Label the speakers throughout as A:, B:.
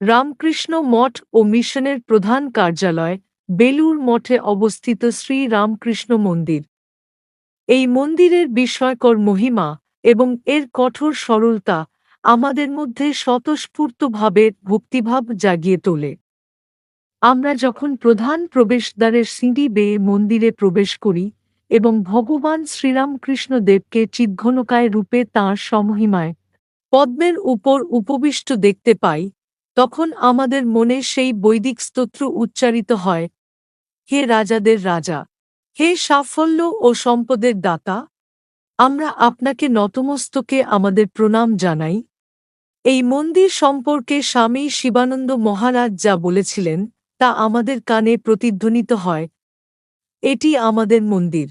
A: রামকৃষ্ণ মঠ ও মিশনের প্রধান কার্যালয় বেলুর মঠে অবস্থিত শ্রী রামকৃষ্ণ মন্দির। এই মন্দিরের বিস্ময়কর মহিমা এবং এর কঠোর সরলতা আমাদের মধ্যে স্বতঃস্ফূর্তভাবে ভক্তিভাব জাগিয়ে তোলে। আমরা যখন প্রধান প্রবেশদ্বারের সিঁড়ি বেয়ে মন্দিরে প্রবেশ করি এবং ভগবান শ্রীরামকৃষ্ণ দেবকে চিদ্ঘনকায় রূপে তাঁর সমহিমায় পদ্মের উপর উপবিষ্ট দেখতে পাই তখন আমাদের মনে সেই বৈদিক স্তোত্র উচ্চারিত হয়। হে রাজাদের রাজা, হে সাফল্য ও সম্পদের দাতা, আমরা আপনাকে নতমস্তকে আমাদের প্রণাম জানাই। এই মন্দির সম্পর্কে স্বামী শিবানন্দ মহারাজ যা বলেছিলেন, তা আমাদের কানে প্রতিধ্বনিত হয়। এটি আমাদের মন্দির।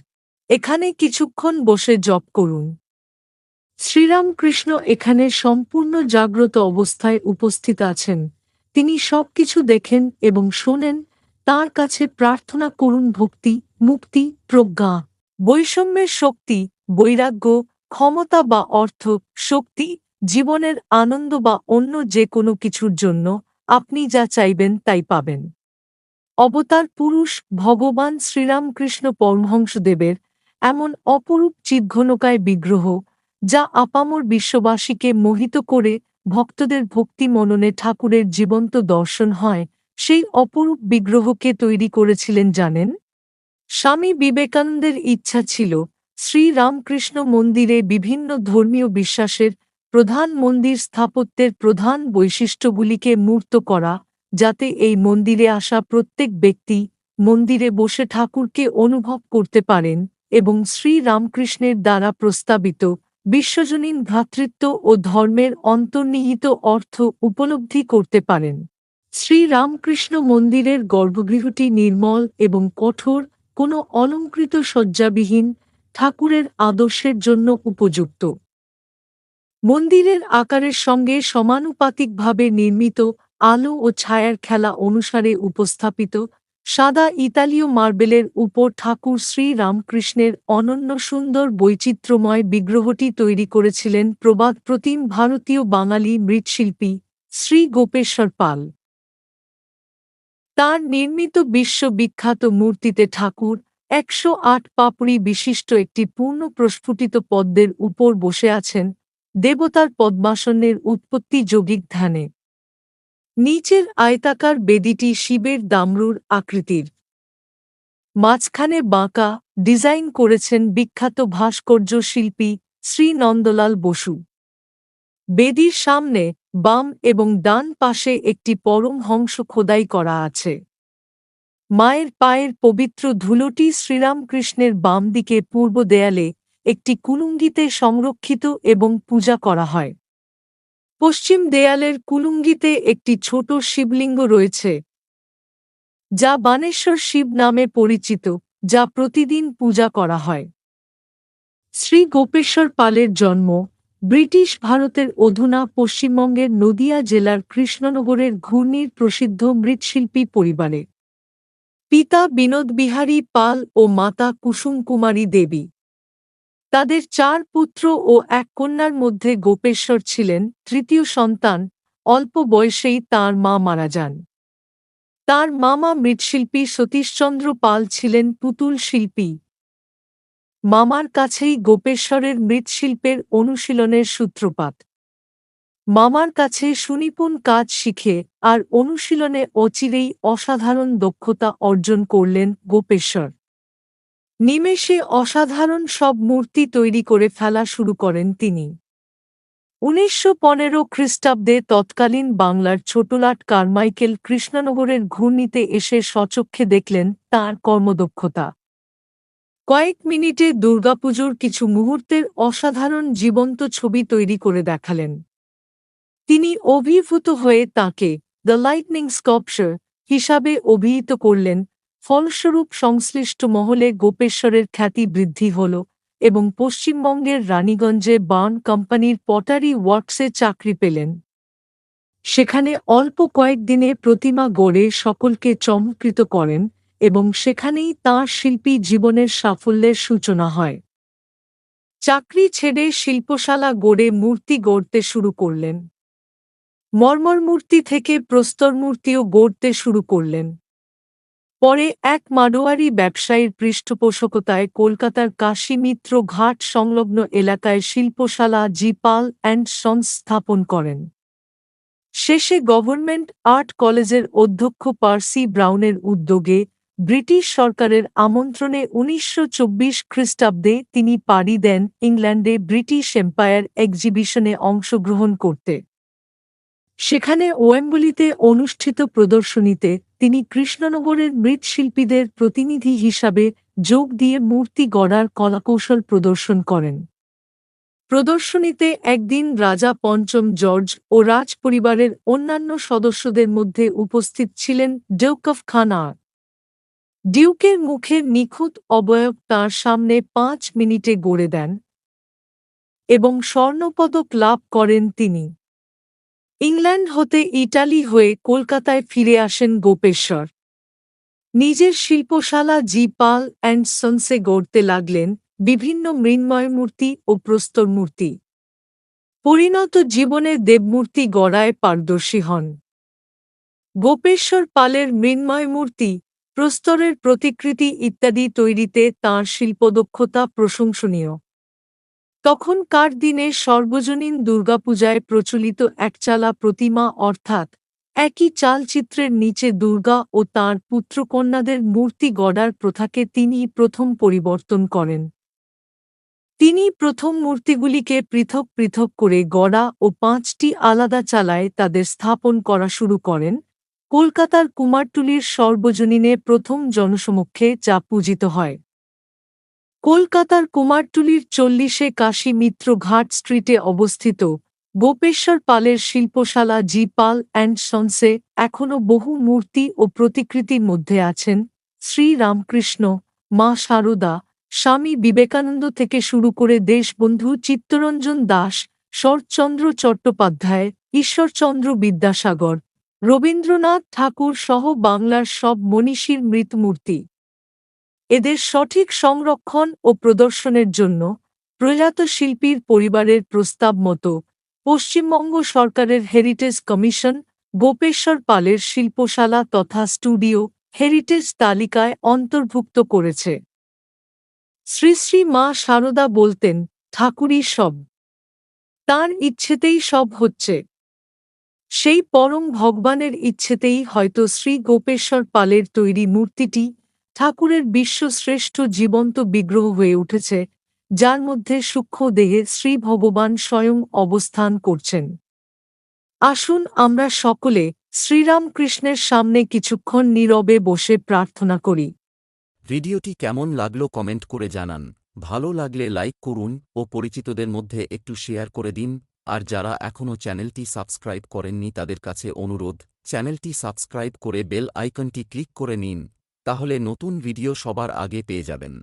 A: এখানে কিছুক্ষণ বসে জপ করুন। শ্রীরামকৃষ্ণ এখানে সম্পূর্ণ জাগ্রত অবস্থায় উপস্থিত আছেন। তিনি সবকিছু দেখেন এবং শোনেন, তার কাছে প্রার্থনা করুন ভক্তি, মুক্তি, প্রজ্ঞা। বৈষম্যের শক্তি, বৈরাগ্য, ক্ষমতা বা অর্থ, শক্তি, জীবনের আনন্দ বা অন্য যে কোনো কিছুর জন্য আপনি যা চাইবেন তাই পাবেন। অবতার পুরুষ ভগবান শ্রীরামকৃষ্ণ পরমহংসদেবের এমন অপরূপ চিদ্ঘনকায় বিগ্রহ যা আপামর বিশ্ববাসীকে মোহিত করে ভক্তদের ভক্তি মননে ঠাকুরের জীবন্ত দর্শন হয়, সেই অপরূপ বিগ্রহকে তৈরি করেছিলেন জানেন? স্বামী বিবেকানন্দের ইচ্ছা ছিল শ্রীরামকৃষ্ণ মন্দিরে বিভিন্ন ধর্মীয় বিশ্বাসের প্রধান মন্দির স্থাপত্যের প্রধান বৈশিষ্ট্যগুলিকে মূর্ত করা, যাতে এই মন্দিরে আসা প্রত্যেক ব্যক্তি মন্দিরে বসে ঠাকুরকে অনুভব করতে পারেন এবং শ্রীরামকৃষ্ণের দ্বারা প্রস্তাবিত বিশ্বজনীন ভ্রাতৃত্ব ও ধর্মের অন্তর্নিহিত অর্থ উপলব্ধি করতে পারেন। শ্রীরামকৃষ্ণ মন্দিরের গর্ভগৃহটি নির্মল এবং কঠোর, কোনো অলঙ্কৃত শয্যাবিহীন, ঠাকুরের আদর্শের জন্য উপযুক্ত। মন্দিরের আকারের সঙ্গে সমানুপাতিকভাবে নির্মিত আলো ও ছায়ার খেলা অনুসারে উপস্থাপিত সাদা ইতালীয় মার্বেলের উপর ঠাকুর শ্রী রামকৃষ্ণের অনন্য সুন্দর বৈচিত্র্যময় বিগ্রহটি তৈরি করেছিলেন প্রবাদ প্রতিম ভারতীয় বাঙালি মৃৎশিল্পী শ্রী গোপেশ্বর পাল। তার নির্মিত বিশ্ববিখ্যাত মূর্তিতে ঠাকুর একশো আট পাপড়ি বিশিষ্ট একটি পূর্ণ প্রস্ফুটিত পদ্মের উপর বসে আছেন দেবতার পদ্মাসনের উৎপত্তি যোগিক ধ্যানে। নিচের আয়তাকার বেদিটি শিবের দামরুর আকৃতির। মাঝখানে বাঁকা ডিজাইন করেছেন বিখ্যাত ভাস্কর্য শিল্পী শ্রী নন্দলাল বসু। বেদির সামনে বাম এবং ডান পাশে একটি পরম হংস খোদাই করা আছে। মায়ের পায়ের পবিত্র ধুলোটি শ্রীরামকৃষ্ণের বাম দিকে পূর্ব দেয়ালে একটি কুলুঙ্গিতে সংরক্ষিত এবং পূজা করা হয়। পশ্চিম দেয়ালের কুলুঙ্গিতে একটি ছোট শিবলিঙ্গ রয়েছে, যা বানেশ্বর শিব নামে পরিচিত, যা প্রতিদিন পূজা করা হয়। শ্রী গোপেশ্বর পালের জন্ম ব্রিটিশ ভারতের অধুনা পশ্চিমবঙ্গের নদিয়া জেলার কৃষ্ণনগরের ঘূর্ণির প্রসিদ্ধ মৃৎশিল্পী পরিবারে। পিতা বিনোদ বিহারী পাল ও মাতা কুসুম কুমারী দেবী। তাদের চার পুত্র ও এক কন্যার মধ্যে গোপেশ্বর ছিলেন, তৃতীয় সন্তান, অল্প বয়সেই তার মা মারা যান। তার মামা মৃৎশিল্পী সতীশচন্দ্র পাল ছিলেন পুতুল শিল্পী। মামার কাছেই গোপেশ্বরের মৃৎশিল্পের অনুশীলনের সূত্রপাত। মামার কাছে সুনিপুণ কাজ শিখে আর অনুশীলনে অচিরেই অসাধারণ দক্ষতা অর্জন করলেন গোপেশ্বর। নিমেষে অসাধারণ সব মূর্তি তৈরি করে ফেলা শুরু করেন তিনি। উনিশশো পনেরো খ্রিস্টাব্দে তৎকালীন বাংলার ছোটলাট কারমাইকেল কৃষ্ণনগরের ঘূর্ণিতে এসে সচক্ষে দেখলেন তার কর্মদক্ষতা। কয়েক মিনিটে দুর্গাপুজোর কিছু মুহূর্তের অসাধারণ জীবন্ত ছবি তৈরি করে দেখালেন। তিনি অভিভূত হয়ে তাকে দ্য লাইটনিং স্কপশার হিসাবে অভিহিত করলেন ফলস্বরূপ সংশ্লিষ্ট মহলে গোপেশ্বরের খ্যাতি বৃদ্ধি হল এবং পশ্চিমবঙ্গের রানীগঞ্জে বার্ন কোম্পানির পটারি ওয়ার্কসে চাকরি পেলেন। সেখানে অল্প কয়েকদিনে প্রতিমা গড়ে সকলকে চমকৃত করেন এবং সেখানেই তাঁর শিল্পী জীবনের সাফল্যের সূচনা হয়। চাকরি ছেড়ে শিল্পশালা গড়ে মূর্তি গড়তে শুরু করলেন। মর্মর মূর্তি থেকে প্রস্তর মূর্তিও গড়তে শুরু করলেন। পরে এক মাডোয়ারি ব্যবসায়ীর পৃষ্ঠপোষকতায় কলকাতার কাশীমিত্র ঘাট সংলগ্ন এলাকায় শিল্পশালা জিপাল অ্যান্ড সন্স স্থাপন করেন। শেষে গভর্নমেন্ট আর্ট কলেজের অধ্যক্ষ পার্সি ব্রাউনের উদ্যোগে ব্রিটিশ সরকারের আমন্ত্রণে উনিশশো চব্বিশ খ্রিস্টাব্দে তিনি পাড়ি দেন ইংল্যান্ডে ব্রিটিশ এম্পায়ার এক্সিবিশনে অংশগ্রহণ করতে। সেখানে ওয়েম্বলিতে অনুষ্ঠিত প্রদর্শনীতে তিনি কৃষ্ণনগরের মৃৎশিল্পীদের প্রতিনিধি হিসাবে যোগ দিয়ে মূর্তি গড়ার কলাকৌশল প্রদর্শন করেন। প্রদর্শনীতে একদিন রাজা পঞ্চম জর্জ ও রাজ পরিবারের অন্যান্য সদস্যদের মধ্যে উপস্থিত ছিলেন ডেউকফ খানা ডিউকের মুখের নিখুঁত অবয়ব তাঁর সামনে পাঁচ মিনিটে গড়ে দেন এবং স্বর্ণপদক লাভ করেন তিনি। ইংল্যান্ড হতে ইটালি হয়ে কলকাতায় ফিরে আসেন গোপেশ্বর। নিজের শিল্পশালা জি পাল অ্যান্ড সন্সে গড়তে লাগলেন বিভিন্ন মৃন্ময় মূর্তি ও প্রস্তর মূর্তি পরিণত জীবনে দেবমূর্তি গড়ায় পারদর্শী হন। গোপেশ্বর পালের মৃন্ময় মূর্তি প্রস্তরের প্রতিকৃতি ইত্যাদি তৈরিতে তাঁর শিল্পদক্ষতা প্রশংসনীয়। তখনকার দিনে সর্বজনীন দুর্গাপূজায় প্রচলিত একচালা প্রতিমা অর্থাৎ একই চালচিত্রের নিচে দুর্গা ও তাঁর পুত্রকন্যাদের মূর্তি গড়ার প্রথাকে তিনি প্রথম পরিবর্তন করেন। তিনি প্রথম মূর্তিগুলিকে পৃথক পৃথক করে গড়া ও পাঁচটি আলাদা চালায় তাদের স্থাপন করা শুরু করেন। কলকাতার কুমারটুলির সর্বজনীনে প্রথম জনসমক্ষে যা পূজিত হয়। কলকাতার কুমারটুলির চল্লিশে কাশী মিত্র ঘাট স্ট্রিটে অবস্থিত গোপেশ্বর পালের শিল্পশালা জি পাল অ্যান্ড সন্সে এখনও বহু মূর্তি ও প্রতিকৃতির মধ্যে আছেন। শ্রীরামকৃষ্ণ মা শারদা স্বামী বিবেকানন্দ থেকে শুরু করে দেশবন্ধু চিত্তরঞ্জন দাস, শরৎচন্দ্র চট্টোপাধ্যায়, ঈশ্বরচন্দ্র বিদ্যাসাগর, রবীন্দ্রনাথ ঠাকুর সহ বাংলার সব মনীষীর মৃতমূর্তি এদের সঠিক সংরক্ষণ ও প্রদর্শনের জন্য প্রয়াত শিল্পীর পরিবারের প্রস্তাব মতো পশ্চিমবঙ্গ সরকারের হেরিটেজ কমিশন গোপেশ্বর পালের শিল্পশালা তথা স্টুডিও হেরিটেজ তালিকায় অন্তর্ভুক্ত করেছে। শ্রী শ্রী মা সারদা বলতেন, ঠাকুরই সব। তার ইচ্ছেতেই সব হচ্ছে। সেই পরম ভগবানের ইচ্ছেতেই হয়তো শ্রী গোপেশ্বর পালের তৈরি মূর্তিটি ঠাকুরের বিশ্বশ্রেষ্ঠ জীবন্ত বিগ্রহ হয়ে উঠেছে, যার মধ্যে সূক্ষ্ম দেহে শ্রী ভগবান স্বয়ং অবস্থান করছেন। আসুন আমরা সকলে শ্রীরামকৃষ্ণের সামনে কিছুক্ষণ নীরবে বসে প্রার্থনা করি।
B: ভিডিওটি কেমন লাগল কমেন্ট করে জানান। ভালো লাগলে লাইক করুন ও পরিচিতদের মধ্যে একটু শেয়ার করে দিন। আর যারা এখনও চ্যানেলটি সাবস্ক্রাইব করেননি তাদের কাছে অনুরোধ, চ্যানেলটি সাবস্ক্রাইব করে বেল আইকনটি ক্লিক করে নিন। তাহলে নতুন ভিডিও সবার আগে পেয়ে যাবেন।